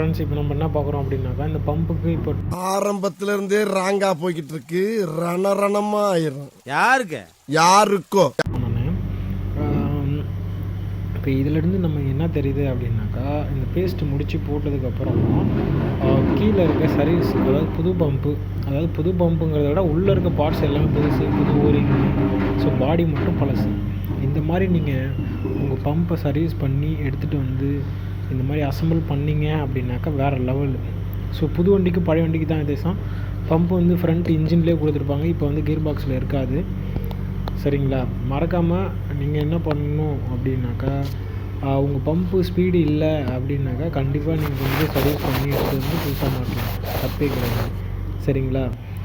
Friends இப்போ நம்ம என்ன பார்க்குறோம் அப்படின்னாக்கா இந்த பம்புக்கு இப்போ ஆரம்பத்துல இருந்தே ராங்கா போய்கிட்டு இருக்கு ரணரணமா ஆயிரும். யாருக்கு? யாருக்கோ. நான் இப்போ இதிலிருந்து நம்ம என்ன தெரியுது அப்படின்னாக்கா இந்த பேஸ்ட் முடித்து போட்டதுக்கப்புறம் கீழே இருக்க சர்வீஸ் அதாவது புது பம்பு அதாவது புது பம்புங்கிறத விட உள்ளே இருக்க பார்ட்ஸ் எல்லாமே புதுசு புது ஓரிங் ஸோ பாடி மட்டும் பழசு. இந்த மாதிரி நீங்கள் உங்கள் பம்பை சர்வீஸ் பண்ணி எடுத்துகிட்டு வந்து இந்த மாதிரி அசம்பிள் பண்ணீங்க அப்படின்னாக்கா வேறு லெவல் ஸோ புது வண்டிக்கு பழைய வண்டிக்கு தான் வித்தியாசம். பம்பு வந்து ஃப்ரண்ட் இன்ஜின்லேயே கொடுத்துருப்பாங்க. இப்போ வந்து கியர் பாக்ஸில் இருக்காது. சரிங்களா? மறக்காமல் நீங்கள் என்ன பண்ணணும் அப்படின்னாக்கா உங்கள் பம்பு ஸ்பீடு இல்லை அப்படின்னாக்கா கண்டிப்பாக நீங்கள் வந்து சர்வீஸ் பண்ணி எடுத்து வந்து புதுசாக மாட்டலாம் தப்பே கிடையாது. சரிங்களா?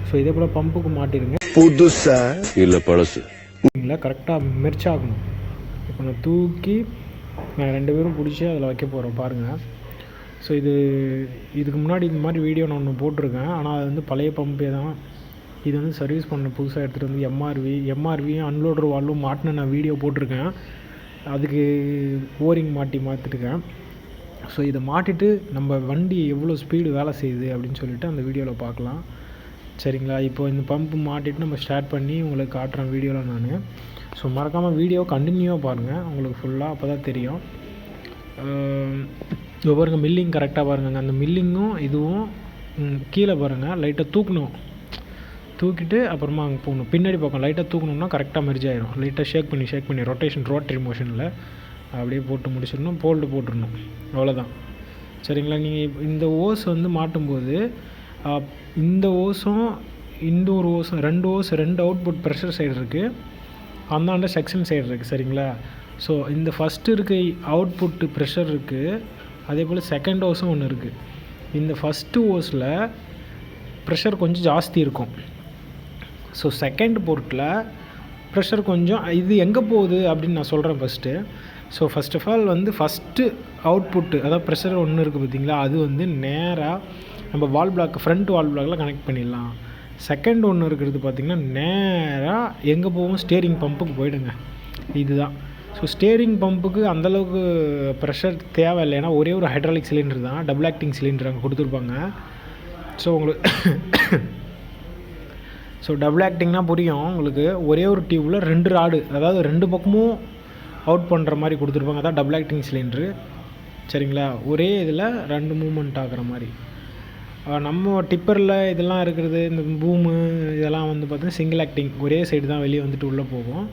ஸோ இதே போல் பம்புக்கு மாட்டிடுங்க புதுசா? இல்ல பழசு. சரிங்களா கரெக்டாக மெர்ச் ஆகணும். இப்போ நான் தூக்கி ரெண்டு பேரும் பிடிச்சி அதில் வைக்க போகிறோம் பாருங்கள் ஸோ இது இதுக்கு முன்னாடி இந்த மாதிரி வீடியோ நான் ஒன்று போட்டிருக்கேன். ஆனால் அது வந்து பழைய பம்பே தான். இது வந்து சர்வீஸ் பண்ண புதுசாக எடுத்துகிட்டு வந்து எம்ஆர்வி எம்ஆர்வியும் அன்லோடர் வாலும் மாட்டின நான் வீடியோ போட்டிருக்கேன். அதுக்கு ஓரிங் மாட்டி மாற்றிருக்கேன் ஸோ இதை மாட்டிட்டு நம்ம வண்டி எவ்வளோ ஸ்பீடு வேலை செய்யுது அப்படின்னு சொல்லிட்டு அந்த வீடியோவில் பார்க்கலாம். சரிங்களா? இப்போ இந்த பம்பு மாட்டிட்டு நம்ம ஸ்டார்ட் பண்ணி உங்களுக்கு காட்டுறேன் வீடியோவில் நான். ஸோ மறக்காமல் வீடியோ கண்டினியூவாக பாருங்கள் உங்களுக்கு ஃபுல்லாக அப்போ தான் தெரியும். ஆஹ் பாருங்கள் மில்லிங் கரெக்டாக பாருங்கள் அந்த மில்லிங்கும் இதுவும் கீழே பாருங்கள் லைட்டாக தூக்கணும். தூக்கிட்டு அப்புறமா அங்கே போகணும். பின்னாடி பக்கம் லைட்டாக தூக்கணும்னா கரெக்டாக மெர்ஜ் ஆயிரும். லைட்டாக ஷேக் பண்ணி ஷேக் பண்ணி ரொட்டேஷன் ரோட்டரி மோஷனில் அப்படியே போட்டு முடிச்சிடணும். போல்டு போட்டுடணும். அவ்வளோதான் சரிங்களா? நீங்கள் இந்த ஓஸ் வந்து மாட்டும்போது இந்த ஓஸும் இந்த ஒரு ஓஸும் ரெண்டு ஓஸ் ரெண்டு அவுட்புட் ப்ரெஷர் சைடு இருக்குது அந்தாண்ட செக்ஷன் சைடு இருக்குது சரிங்களா? ஸோ இந்த ஃபஸ்ட்டு இருக்க அவுட்புட்டு ப்ரெஷர் இருக்குது அதே போல் செகண்ட் ஓஸும் ஒன்று இருக்குது இந்த ஃபஸ்ட்டு ஓஸில் ப்ரெஷர் கொஞ்சம் ஜாஸ்தி இருக்கும். ஸோ செகண்ட் போர்ட்டில் ப்ரெஷர் கொஞ்சம் இது எங்கே போகுது அப்படின்னு நான் சொல்கிறேன் first so first of all வந்து ஃபஸ்ட்டு அவுட்புட்டு அதாவது ப்ரெஷர் ஒன்று இருக்குது பார்த்தீங்களா அது வந்து நேராக நம்ம வால் பிளாக் ஃப்ரண்ட் வால் பிளாக்ல கனெக்ட் பண்ணிடலாம். செகண்ட் ஒன்று இருக்கிறது பார்த்திங்கன்னா நேராக எங்கே போவோம் ஸ்டேரிங் பம்புக்கு போயிடுங்க. இதுதான். ஸோ ஸ்டேரிங் பம்புக்கு அந்தளவுக்கு ப்ரெஷர் தேவை இல்லை. ஏன்னா ஒரே ஒரு ஹைட்ராலிக் சிலிண்டர் தான். டபுள் ஆக்டிங் சிலிண்டர் அங்கே கொடுத்துருப்பாங்க. ஸோ உங்களுக்கு ஸோ டபுள் ஆக்டிங்னா புரியும். உங்களுக்கு ஒரே ஒரு டியூப்பில் ரெண்டு ராடு அதாவது ரெண்டு பக்கமும் அவுட் பண்ணுற மாதிரி கொடுத்துருப்பாங்க. அதான் டபுள் ஆக்டிங் சிலிண்ட்ரு சரிங்களா? ஒரே இதில் ரெண்டு மூமெண்ட் ஆகிற மாதிரி. நம்ம டிப்பரில் இதெல்லாம் இருக்கிறது இந்த பூமு இதெல்லாம் வந்து பார்த்தீங்கன்னா சிங்கிள் ஆக்டிங் ஒரே சைடு தான் வெளியே வந்துட்டு உள்ளே போகும்.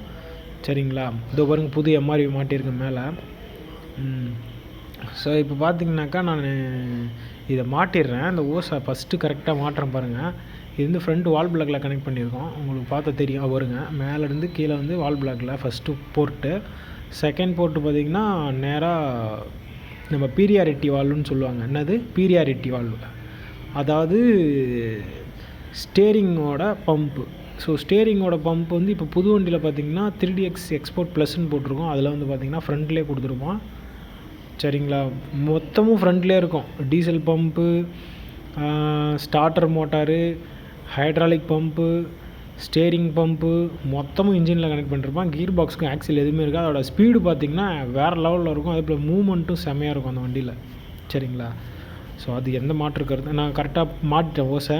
சரிங்களா? இதோ பாருங்க புது எம்ஆர்வி மாட்டியிருக்கு மேலே. ஸோ இப்போ பார்த்தீங்கன்னாக்கா நான் இதை மாட்டிடுறேன். இந்த ஓஸை ஃபஸ்ட்டு கரெக்டாக மாட்டுறேன் பாருங்கள் இது வந்து ஃப்ரண்ட் வால் பிளாக்கில் கனெக்ட் பண்ணியிருக்கோம். உங்களுக்கு பார்த்தா தெரியும். வருங்க. மேலேருந்து கீழே வந்து வால் பிளாக்கில் ஃபஸ்ட்டு போர்ட்டு செகண்ட் போர்ட்டு பார்த்தீங்கன்னா நேராக நம்ம பீரியாரிட்டி வால்வுன்னு சொல்லுவாங்க. என்னது? பீரியாரிட்டி வால்வு அதாவது ஸ்டேரிங்கோட பம்ப்பு ஸோ ஸ்டேரிங்கோட பம்ப் வந்து இப்போ புது வண்டியில் பார்த்தீங்கன்னா த்ரீ டிஎக்ஸ் எக்ஸ்போர்ட் ப்ளஸ்ன்னு போட்டிருக்கோம். அதில் வந்து பார்த்தீங்கன்னா ஃப்ரண்ட்லேயே கொடுத்துருப்போம் சரிங்களா? மொத்தமும் ஃப்ரண்ட்லேயே இருக்கும். Diesel pump starter motor hydraulic pump steering pump மொத்தமும் இன்ஜினில் கனெக்ட் பண்ணிருப்பான் கீர் பாக்ஸுக்கும் ஆக்சில் எதுவுமே இருக்குது. அதோட ஸ்பீடு பார்த்திங்கன்னா வேறு லெவலில் இருக்கும். அதே போல் மூமெண்ட்டும் செம்மையாக இருக்கும் அந்த வண்டியில். சரிங்களா? ஸோ அது எந்த மாற்று கருத்து? நான் கரெக்டாக மாட்டிட்டேன் ஓசை.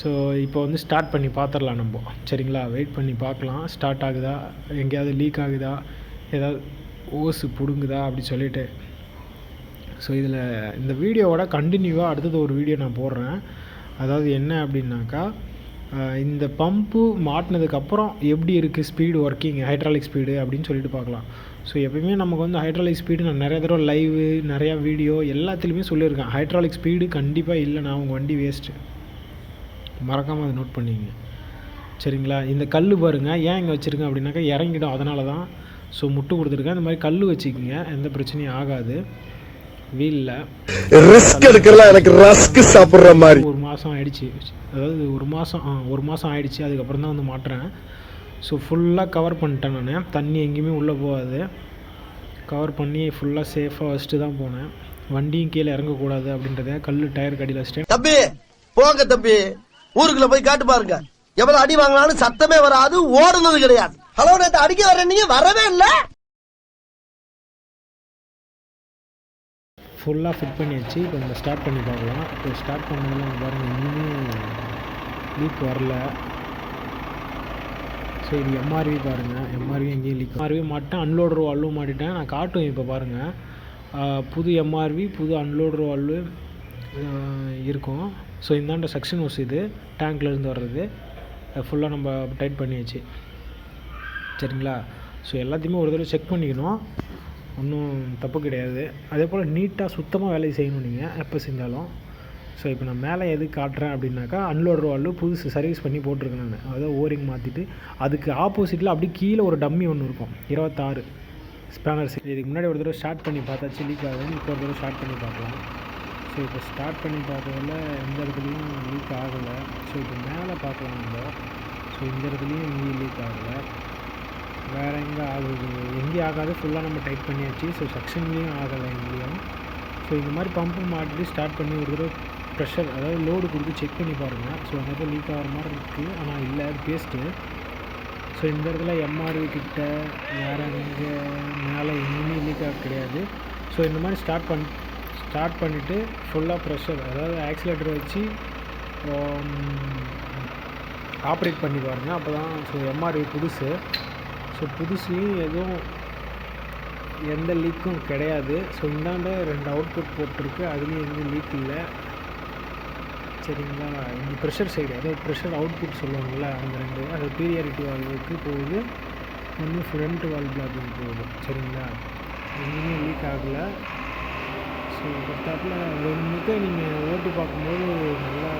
ஸோ இப்போ வந்து ஸ்டார்ட் பண்ணி பார்த்துடலாம் நம்ம. சரிங்களா? வெயிட் பண்ணி பார்க்கலாம். ஸ்டார்ட் ஆகுதா? எங்கேயாவது லீக் ஆகுதா? ஏதாவது ஓசு பிடுங்குதா? அப்படி சொல்லிட்டு. ஸோ இதில் இந்த வீடியோவோட கண்டினியூவாக அடுத்தது ஒரு வீடியோ நான் போடுறேன். அதாவது என்ன அப்படின்னாக்கா இந்த பம்பு மாட்டினதுக்கப்புறம் எப்படி இருக்குது ஸ்பீடு ஒர்க்கிங் ஹைட்ராலிக் ஸ்பீடு அப்படின்னு சொல்லிட்டு பார்க்கலாம். ஸோ எப்பயுமே நமக்கு வந்து ஹைட்ராலிக் ஸ்பீடு நான் நிறைய தடவை லைவு நிறையா வீடியோ எல்லாத்துலேயுமே சொல்லியிருக்கேன். ஹைட்ராலிக் ஸ்பீடு கண்டிப்பாக இல்லைண்ணா உங்கள் வண்டி வேஸ்ட்டு மறக்காமல் அதை நோட் பண்ணிங்க சரிங்களா? இந்த கல் பாருங்கள் ஏன் இங்கே வச்சுருக்கேன் அப்படின்னாக்கா இறங்கிடும். அதனால தான் ஸோ முட்டு கொடுத்துருக்கேன். இந்த மாதிரி கல் வச்சுக்கோங்க. எந்த பிரச்சனையும் ஆகாது. வீலில். ரிஸ்க் எடுக்கிறலாம் எனக்கு ரஸ்க் சாப்பிடுற மாதிரி. ஒரு மாதம் ஆயிடுச்சு. அதாவது ஒரு மாதம் ஒரு மாதம் ஆயிடுச்சு. அதுக்கப்புறம் தான் வந்து மாட்டுறேன். ஸோ ஃபுல்லாக கவர் பண்ணிட்டேன் நான். தண்ணி எங்கேயுமே உள்ளே போகாது. கவர் பண்ணி ஃபுல்லாக சேஃபாக வச்சுட்டு தான் போனேன். வண்டியும் கீழே இறங்கக்கூடாது அப்படின்றத கல் டயர் கடியில் வச்சிட்டேன். தம்பி போங்க தம்பி. ஊருக்குள்ள போய் காட்டு பாருங்க. எவ்வளவு அடி வாங்கினாலும் சத்தமே வராது ஓடுனது கிடையாது. ஹலோ நேத்து அடிக்க வர நீங்க வரவே இல்ல. ஃபுல்லாக ஃபிட் பண்ணியாச்சு. இப்போ நம்ம ஸ்டார்ட் பண்ணி பார்க்கலாம். இப்போ ஸ்டார்ட் பண்ணதில் பாருங்கள் இன்னுமே லீக் வரல. ஸோ இது எம்ஆர்வி பாருங்கள் எம்ஆர்வி எங்கேயும் லீக் எம்ஆர்வி மாட்டேன் அன்லோடர் வால்வும் மாட்டிட்டேன். நான் காட்டும் இப்போ பாருங்கள் புது எம்ஆர்வி புது அன்லோடர் வால்வு இருக்கும். ஸோ இந்தாண்ட செக்ஷன் ஹவுஸ் இது. டேங்க்லேருந்து வர்றது. ஃபுல்லாக நம்ம டைட் பண்ணியாச்சு. சரிங்களா? ஸோ எல்லாத்தையுமே ஒரு தடவை செக் பண்ணிக்கணும். ஒன்றும் தப்பு கிடையாது. அதே போல் நீட்டாக சுத்தமாக வேலையை செய்யணும் நீங்கள் எப்போ செஞ்சாலும். ஸோ இப்போ நான் மேலே எது காட்டுறேன் அப்படின்னாக்கா அன்லோட் ரோலில் புதுசு சர்வீஸ் பண்ணி போட்டிருக்கேன் நான். அதாவது ஓரிங் மாற்றிட்டு அதுக்கு ஆப்போசிட்டில் அப்படியே கீழே ஒரு டம்மி ஒன்று இருக்கும். இருபத்தாறு. ஸ்பேனர்ஸ் இதுக்கு முன்னாடி ஒரு தடவை ஸ்டார்ட் பண்ணி பார்த்தாச்சு லீக் ஆகுதுன்னு இப்போ ஒரு தடவை ஸ்டார்ட் பண்ணி பார்க்கலாம். ஸோ இப்போ ஸ்டார்ட் பண்ணி பார்த்ததில் எந்த இடத்துலையும் லீக் ஆகலை. ஸோ இப்போ மேலே பார்க்கலாம் நம்ம. ஸோ இந்த இடத்துலையும் எங்கேயும் லீக் ஆகலை. வேறு எங்கே ஆகுது? எங்கேயும் ஆகாது. ஃபுல்லாக நம்ம டைட் பண்ணியாச்சு. ஸோ செக்ஷன்லேயும் ஆகலை எங்கேயும். ஸோ இந்த மாதிரி பம்பு மாட்டிட்டு ஸ்டார்ட் பண்ணி ஒரு தடவை ப்ரெஷர் அதாவது லோடு கொடுத்து செக் பண்ணி பாருங்கள் ஸோ அந்த இடத்துல லீக் ஆகிற மாதிரி இருக்குது ஆனால் இல்லை அது பேஸ்ட்டு ஸோ இந்த இடத்துல எம்ஆர்வி கிட்ட வேறு எங்கே மேலே எங்கேயுமே லீக் ஆக கிடையாது. ஸோ இந்த மாதிரி ஸ்டார்ட் பண் ஸ்டார்ட் பண்ணிவிட்டு ஃபுல்லாக ப்ரெஷர் அதாவது ஆக்சிலேட்டர் வச்சு um, ஆப்ரேட் பண்ணி பாருங்கள் அப்போ தான் ஸோ எம்ஆர்வி புதுசு. ஸோ புதுசுலேயும் எதுவும் எந்த லீக்கும் கிடையாது. ஸோ இந்தாண்ட ரெண்டு அவுட்புட் போட்டிருக்கு. அதுலேயும் எதுவும் லீக் இல்லை. சரிங்களா இந்த ப்ரெஷர் சைடு அதாவது ப்ரெஷர் அவுட்புட் சொல்லுவாங்கள்ல அந்த ரெண்டு அது பீரியாரிட்டி வால்வுக்கு போகுது ஒன்று ஃப்ரண்ட் வால் பிளாக்குக்கு போகுது சரிங்களா எங்கேயுமே லீக் ஆகலை ஸோ பத்தாப்பில் ஒன்றுக்கு நீங்கள் ஓட்டி பார்க்கும்போது நல்லா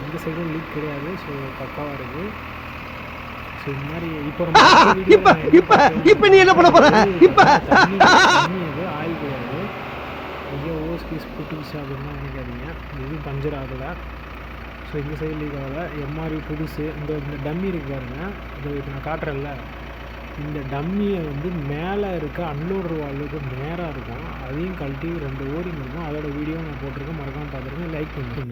இந்த சைடும் லீக் கிடையாது ஸோ பக்காவாக இருக்குது ஸோ இந்த மாதிரி இப்போ இப்ப இப்ப நீ என்ன பண்ண போற இப்ப ஆயில் கிடையாது ஐயோ ஓஸ் பீஸ் புட்டுச்சு அப்படின்லாம் நினைக்காதீங்க. எதுவும் பஞ்சர் ஆகலை. ஸோ இந்த சைடு லீக் ஆகலை. எம்ஆர்வி புதுசு. இந்த இந்த டம்மி இருக்கு பாருங்க. இது இப்போ நான் காட்டுறேன்ல. இந்த டம்மியை வந்து மேலே இருக்க அன்லோடர் வால்வுக்கு நேராக இருக்கும். அதையும் கழட்டி ரெண்டு ஓரிங் இருக்கும். அதோட வீடியோ நான் போட்டிருக்கேன். மறக்காமல் பார்த்துருக்கேன் லைக் பண்ணுங்க.